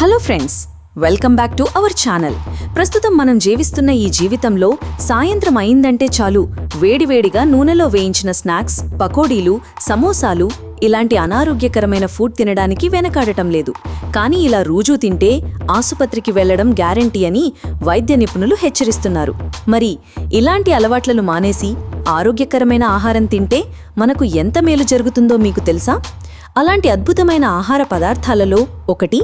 Hello friends welcome back to our channel. ప్రస్తుతం మనం జీవిస్తున్న ఈ జీవితంలో సాయంత్రం అయిందంటే చాలు. వేడివేడిగా నూనెలో వేయించిన స్నాక్స్ పకోడీలు సమోసాలు ఇలాంటి అనారోగ్యకరమైన ఫుడ్ తినడానికి వెనకాడటం లేదు. కానీ ఇలా రోజూ తింటే ఆసుపత్రికి వెళ్ళడం గ్యారంటీ అని వైద్య నిపుణులు హెచ్చరిస్తున్నారు. మరి ఇలాంటి అలవాట్లను మానేసి ఆరోగ్యకరమైన ఆహారం తింటే మనకు ఎంత మేలు జరుగుతుందో మీకు తెలుసా? అలాంటి అద్భుతమైన ఆహార పదార్థాలలో ఒకటి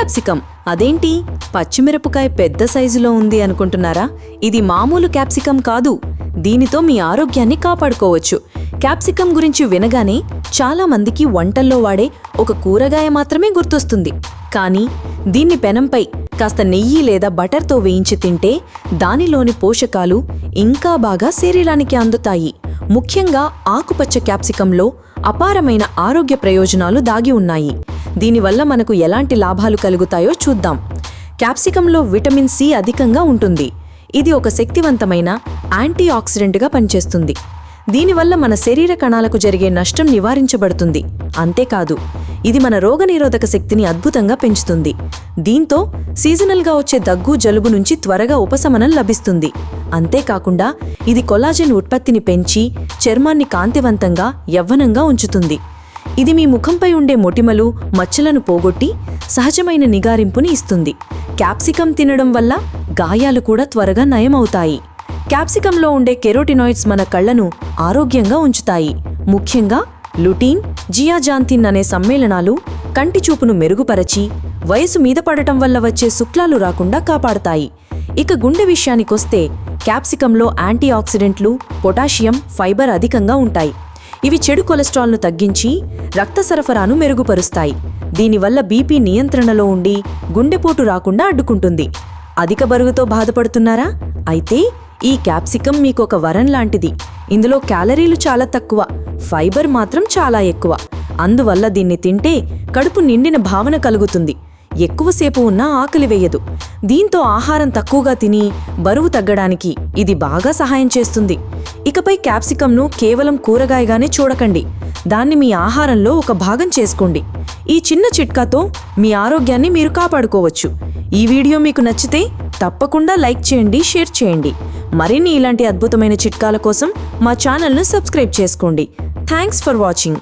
క్యాప్సికమ్ అదేంటి? పచ్చిమిరపకాయ పెద్ద సైజులో ఉంది అనుకుంటున్నారా? ఇది మామూలు క్యాప్సికమ్ కాదు. దీనితో మీ ఆరోగ్యాన్ని కాపాడుకోవచ్చు. క్యాప్సికమ్ గురించి వినగానే చాలా మందికి వంటల్లో వాడే ఒక కూరగాయ మాత్రమే గుర్తొస్తుంది. కానీ దీన్ని పెనంపై కాస్త నెయ్యి లేదా బటర్తో వేయించి తింటే దానిలోని పోషకాలు ఇంకా బాగా శరీరానికి అందుతాయి. ముఖ్యంగా ఆకుపచ్చ క్యాప్సికంలో అపారమైన ఆరోగ్య ప్రయోజనాలు దాగి ఉన్నాయి. దీనివల్ల మనకు ఎలాంటి లాభాలు కలుగుతాయో చూద్దాం. క్యాప్సికంలో విటమిన్ సి అధికంగా ఉంటుంది. ఇది ఒక శక్తివంతమైన యాంటీ ఆక్సిడెంట్గా పనిచేస్తుంది. దీనివల్ల మన శరీర కణాలకు జరిగే నష్టం నివారించబడుతుంది. అంతేకాదు ఇది మన రోగనిరోధక శక్తిని అద్భుతంగా పెంచుతుంది. దీంతో సీజనల్గా వచ్చే దగ్గు జలుబు నుంచి త్వరగా ఉపశమనం లభిస్తుంది. అంతేకాకుండా ఇది కొలాజెన్ ఉత్పత్తిని పెంచి చర్మాన్ని కాంతివంతంగా యవ్వనంగా ఉంచుతుంది. ఇది మీ ముఖంపై ఉండే మొటిమలు మచ్చలను పోగొట్టి సహజమైన నిగారింపుని ఇస్తుంది. క్యాప్సికం తినడం వల్ల గాయాలు కూడా త్వరగా నయమవుతాయి. క్యాప్సికంలో ఉండే కెరోటినాయిడ్స్ మన కళ్ళను ఆరోగ్యంగా ఉంచుతాయి. ముఖ్యంగా లుటీన్ జియాజాంతిన్ అనే సమ్మేళనాలు కంటి చూపును మెరుగుపరచి వయసు మీద పడటం వల్ల వచ్చే శుక్లాలు రాకుండా కాపాడతాయి. ఇక గుండె విషయానికొస్తే క్యాప్సికంలో యాంటీ ఆక్సిడెంట్లు పొటాషియం ఫైబర్ అధికంగా ఉంటాయి. ఇవి చెడు కొలెస్ట్రాల్ను తగ్గించి రక్త సరఫరాను మెరుగుపరుస్తాయి. దీనివల్ల బీపీ నియంత్రణలో ఉండి గుండెపోటు రాకుండా అడ్డుకుంటుంది. అధిక బరువుతో బాధపడుతున్నారా? అయితే ఈ క్యాప్సికం మీకు ఒక వరం లాంటిది. ఇందులో క్యాలరీలు చాలా తక్కువ. ఫైబర్ మాత్రం చాలా ఎక్కువ. అందువల్ల దీన్ని తింటే కడుపు నిండిన భావన కలుగుతుంది. ఎక్కువసేపు ఉన్నా ఆకలి వేయదు. దీంతో ఆహారం తక్కువగా తిని బరువు తగ్గడానికి ఇది బాగా సహాయం చేస్తుంది. ఇకపై క్యాప్సికంను కేవలం కూరగాయగానే చూడకండి. దాన్ని మీ ఆహారంలో ఒక భాగం చేసుకోండి. ఈ చిన్న చిట్కాతో మీ ఆరోగ్యాన్ని మీరు కాపాడుకోవచ్చు. ఈ వీడియో మీకు నచ్చితే తప్పకుండా లైక్ చేయండి షేర్ చేయండి. మరిన్ని ఇలాంటి అద్భుతమైన చిట్కాల కోసం మా ఛానల్ను సబ్స్క్రైబ్ చేసుకోండి. Thanks for watching.